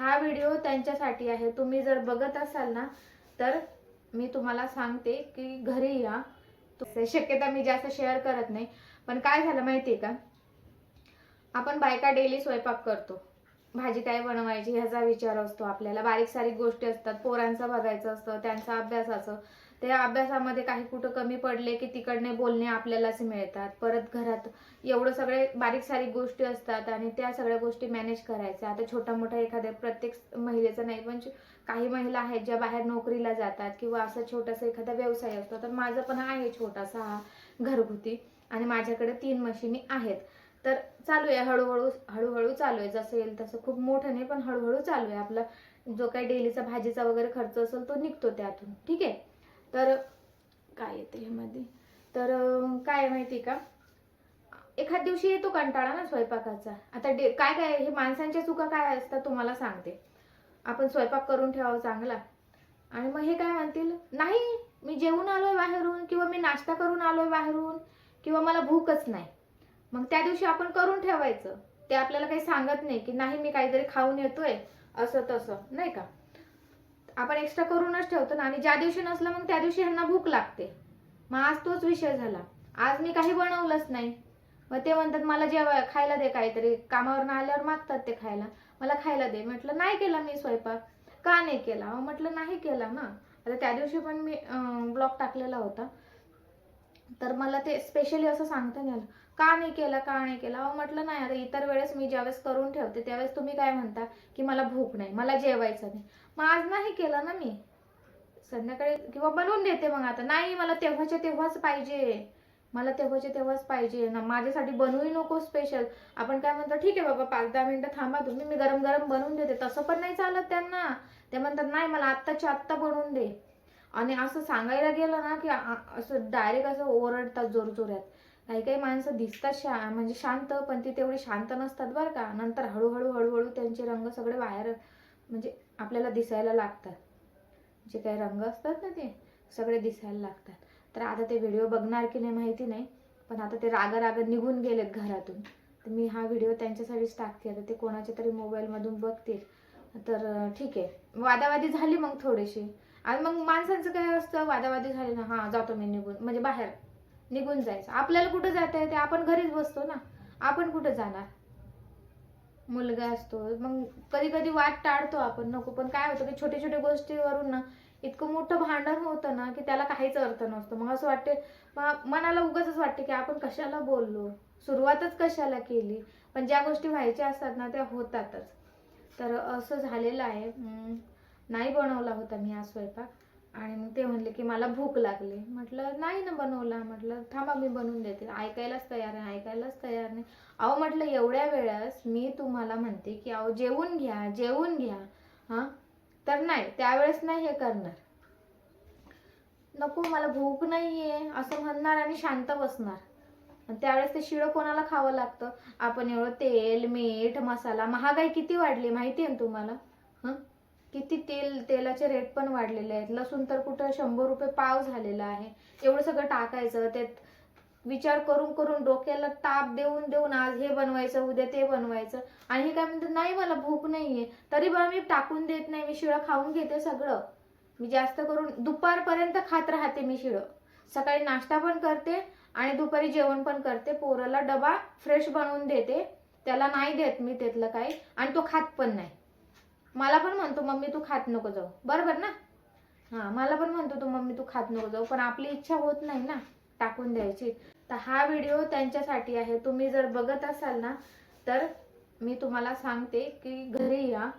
हा व्हिडिओ त्यांच्यासाठी आहे. तुम्ही जर बघत असाल ना तर मी तुम्हाला सांगते की घरी या. शक्यता मी जास्त शेअर करत नाही. पण काय झालं माहितीये का? आपण बायका डेली स्वयंपाक करतो. भाजी काय बनवायची ह्याचा विचार असतो आपल्याला. बारीक सारीक गोष्टी असतात. पोरांचं बघायचं असतं त्यांचा अभ्यासाचं. त्या अभ्यासामध्ये काही कुठं कमी पडले की तिकडने बोलणे आपल्यालाच मिळतात. परत घरात एवढं सगळे बारीक सारीक गोष्टी असतात आणि त्या सगळ्या गोष्टी मॅनेज करायच्या. आता छोटा मोठा एखाद्या प्रत्येक महिलेचं नाही पण काही महिला आहेत ज्या बाहेर नोकरीला जातात किंवा असा छोटासा एखादा व्यवसाय असतो. तर माझं पण आहे छोटासा हा घरगुती आणि माझ्याकडे तीन मशिनी आहेत. तर चालू आहे हळूहळू हळूहळू चालू आहे. जसं येईल तसं खूप मोठं नाही पण हळूहळू चालू आहे. आपला जो काही डेलीचा भाजीचा वगैरे खर्च असेल तो निघतो त्यातून. ठीक आहे? तर काय येते ह्यामध्ये? तर काय माहिती का? एखाद दिवशी येतो कंटाळा ना स्वयंपाकाचा. आता डे काय काय हे माणसांच्या चुका काय असतात तुम्हाला सांगते. आपण स्वयंपाक करून ठेवावं चांगला. आणि मग हे काय म्हणतील? नाही मी जेवून आलोय बाहेरून किंवा मी नाश्ता करून आलोय बाहेरून किंवा मला भूकच नाही. मग त्या दिवशी आपण करून ठेवायचं. ते आपल्याला काही सांगत नाही की नाही मी काहीतरी खाऊन येतोय. असं तसं. नाही का? आपण एक्स्ट्रा करूनच ठेवतो ना. आणि ज्या दिवशी नसलं मग त्या दिवशी ह्यांना भूक लागते. मग आज तोच विषय झाला. आज मी काही बनवलंच नाही. मग ते म्हणतात मला जेव्हा खायला दे काहीतरी. कामावरनं आल्यावर मागतात ते खायला. मला खायला दे. म्हटलं नाही केला मी स्वयंपाक. का नाही केला? म्हटलं नाही केला ना. आता त्या दिवशी पण मी ब्लॉग टाकलेला होता. तर मला ते स्पेशली असं सांगता नाही आलं. का नाही केला का नाही केला? अहो म्हटलं नाही आता इतर वेळेस मी ज्यावेळेस करून ठेवते त्यावेळेस तुम्ही काय म्हणता की मला भूक नाही मला जेवायचं नाही. मग आज नाही केलं ना मी. संध्याकाळी किंवा बनवून देते मग आता. नाही मला तेव्हाच्या तेव्हाच पाहिजे. मला तेव्हाच्या तेव्हाच पाहिजे. ना माझ्यासाठी बनवूही नको स्पेशल आपण काय म्हणतो ठीक आहे बाबा पाच दहा मिनटं थांबा तुम्ही मी गरम गरम बनवून देते. तसं पण नाही चालत त्यांना. ते म्हणतात नाही मला आत्ताच्या आत्ता बनवून दे. आणि असं सांगायला गेलं ना की असं डायरेक्ट असं ओरडतात जोरजोरात. काही काही माणसं दिसतात शा म्हणजे शांत पण ती तेवढी शांत नसतात बरं का. नंतर हळूहळू हळूहळू त्यांचे रंग सगळे बाहेर म्हणजे आपल्याला दिसायला लागतात. जे काही रंग असतात ना ते सगळे दिसायला लागतात. तर आता ते व्हिडिओ बघणार की नाही माहिती नाही पण आता ते राग निघून गेलेत घरातून. तर मी हा व्हिडिओ त्यांच्यासाठीच टाकते. आता ते कोणाच्या तरी मोबाईलमधून बघतील. तर ठीक आहे. वादावादी झाली मग थोडीशी. आणि मग माणसांचं काय असतं? वादावादी झाली ना हां जातो मी निघून. म्हणजे बाहेर. निघून जायचं. आपल्याला कुठं जाता येते? आपण घरीच बसतो ना. आपण कुठं जाणार? मुलगा असतो. मग कधी कधी वाट टाळतो आपण. नको पण काय होतं की छोट्या छोट्या गोष्टीवरून ना इतकं मोठं भांडण होतं ना की त्याला काहीच अर्थ नसतो. मग असं वाटते मनाला उगाच वाटते की आपण कशाला बोललो? सुरुवातच कशाला केली? पण ज्या गोष्टी व्हायच्या असतात ना त्या होतातच. तर असं झालेलं आहे. नाही बनवला होता मी आज स्वयंपाक. आणि मग ते म्हणले की मला भूक लागली. म्हटलं नाही ना बनवला. म्हटलं थांबा मी बनवून देते. ऐकायलाच तयार आहे ऐकायलाच तयार नाही. अहो म्हटलं एवढ्या वेळेस मी तुम्हाला म्हणते की अहो जेवून घ्या जेवून घ्या. हां? तर नाही त्यावेळेस नाही हे करणार. नको मला भूक नाही आहे असं म्हणणार आणि शांत बसणार. आणि त्यावेळेस ते शिळं कोणाला खावं लागतं? आपण एवढं तेल मीठ मसाला महागाई किती वाढली माहिती आहे ना तुम्हाला? हं? किती तेल तेलाचे रेट पण वाढलेले आहेत. लसूण तर कुठं शंभर रुपये पाव झालेला आहे. एवढं सगळं टाकायचं त्यात विचार करून करून डोक्याला ताप देऊन देऊन आज हे बनवायचं उद्या ते बनवायचं. आणि हे काय म्हणतात नाही मला भूक नाहीये. तरी बरं मी टाकून देत नाही मी शिळं खाऊन घेते सगळं. मी जास्त करून दुपारपर्यंत खात राहते मी शिळं. सकाळी नाश्ता पण करते आणि दुपारी जेवण पण करते. पोराला डबा फ्रेश बनवून देते. त्याला नाही देत मी त्यातलं काही. आणि तो खात पण नाही. मला पण म्हणतो मम्मी तू खात नको जाऊ. बरोबर ना? हां मला पण म्हणतो तू मम्मी तू खात नको जाऊ. पण आपली इच्छा होत नाही ना टाकून द्यायची. तर हा व्हिडिओ त्यांच्यासाठी आहे. तुम्ही जर बघत असाल ना तर मी तुम्हाला सांगते की घरी या.